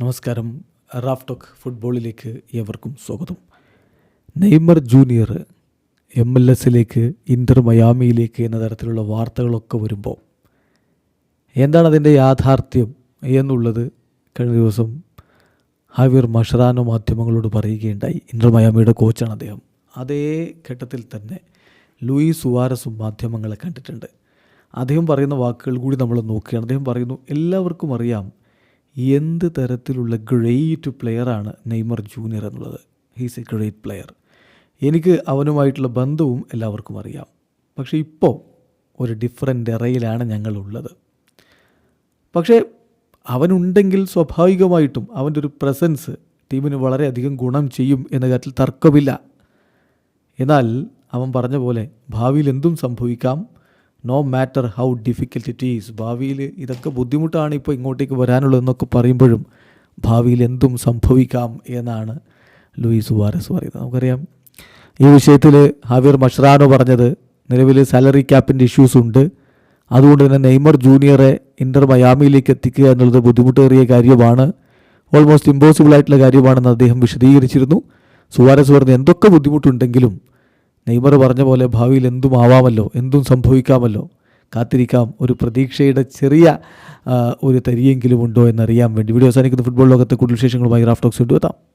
നമസ്കാരം. Raf talk ഫുട്ബോളിലേക്ക് ഏവർക്കും സ്വാഗതം. നെയ്മർ ജൂനിയർ എം എൽ എസിലേക്ക് ഇന്റർ മയാമിയിലേക്ക് എന്ന തരത്തിലുള്ള വാർത്തകളൊക്കെ വരുമ്പോൾ എന്താണ് അതിന്റെ യാഥാർത്ഥ്യം എന്നുള്ളത് കഴിഞ്ഞ ദിവസം ഹാവിയർ മഷറാനോ മാധ്യമങ്ങളോട് പറയുകയുണ്ടായി. ഇന്റർ മയാമിയുടെ കോച്ചാണ് അദ്ദേഹം. അതേ ഘട്ടത്തിൽ തന്നെ ലൂയിസ് സുവാരസും മാധ്യമങ്ങളെ കണ്ടിട്ടുണ്ട്. അദ്ദേഹം പറയുന്ന വാക്കുകൾ കൂടി നമ്മൾ നോക്കുകയാണ്. അദ്ദേഹം പറയുന്നു എല്ലാവർക്കും അറിയാം എന്ത് തരത്തിലുള്ള ഗ്രേറ്റ് പ്ലെയറാണ് നെയ്മർ ജൂനിയർ എന്നുള്ളത്? ഹീസ് എ ഗ്രേറ്റ് പ്ലെയർ എനിക്ക് അവനുമായിട്ടുള്ള ബന്ധവും എല്ലാവർക്കും അറിയാം. പക്ഷേ ഇപ്പോൾ ഒരു ഡിഫറെന്റ് എറയിലാണ് ഞങ്ങളുള്ളത്. പക്ഷേ അവനുണ്ടെങ്കിൽ സ്വാഭാവികമായിട്ടും അവന്റെ ഒരു പ്രസൻസ് ടീമിന് വളരെയധികം ഗുണം ചെയ്യും എന്ന കാര്യത്തിൽ തർക്കമില്ല. എന്നാൽ അവൻ പറഞ്ഞ പോലെ ഭാവിയിൽ എന്തും സംഭവിക്കാം. No matter how difficult it is ഭാവിയിൽ ഇതൊക്കെ ബുദ്ധിമുട്ടാണ് ഇപ്പോൾ ഇങ്ങോട്ടേക്ക് വരാനുള്ളതെന്നൊക്കെ പറയുമ്പോഴും ഭാവിയിൽ എന്തും സംഭവിക്കാം എന്നാണ് ലൂയിസ് സുവാരസ് പറയുന്നത്. നമുക്കറിയാം ഈ വിഷയത്തിൽ ഹാവിയർ മഷ്റാനോ പറഞ്ഞത് നിലവിൽ സാലറി ക്യാപ്പിന്റെ ഇഷ്യൂസ് ഉണ്ട്. അതുകൊണ്ട് തന്നെ നെയ്മർ ജൂനിയറെ ഇന്റർ മയാമിയിലേക്ക് എത്തിക്കുക എന്നുള്ളത് ബുദ്ധിമുട്ടേറിയ കാര്യമാണ്. ഓൾമോസ്റ്റ് ഇമ്പോസിബിൾ ആയിട്ടുള്ള കാര്യമാണെന്ന് അദ്ദേഹം വിശദീകരിച്ചിരുന്നു. സുവാരസ് പറഞ്ഞ എന്തൊക്കെ ബുദ്ധിമുട്ടുണ്ടെങ്കിലും നെയ്മർ പറഞ്ഞ പോലെ ഭാവിയിൽ എന്തും ആവാമല്ലോ എന്തും സംഭവിക്കാമല്ലോ. കാത്തിരിക്കാം. ഒരു പ്രതീക്ഷയുടെ ചെറിയ ഒരു തരിയെങ്കിലും ഉണ്ടോ എന്നറിയാൻ വേണ്ടി. വീഡിയോ അവസാനിക്കുന്ന. ഫുട്ബോൾ ലോകത്തെ കൂടുതൽ വിശേഷങ്ങളുമായി റാഫ്റ്റോക്സ് കൊണ്ടുവെത്താം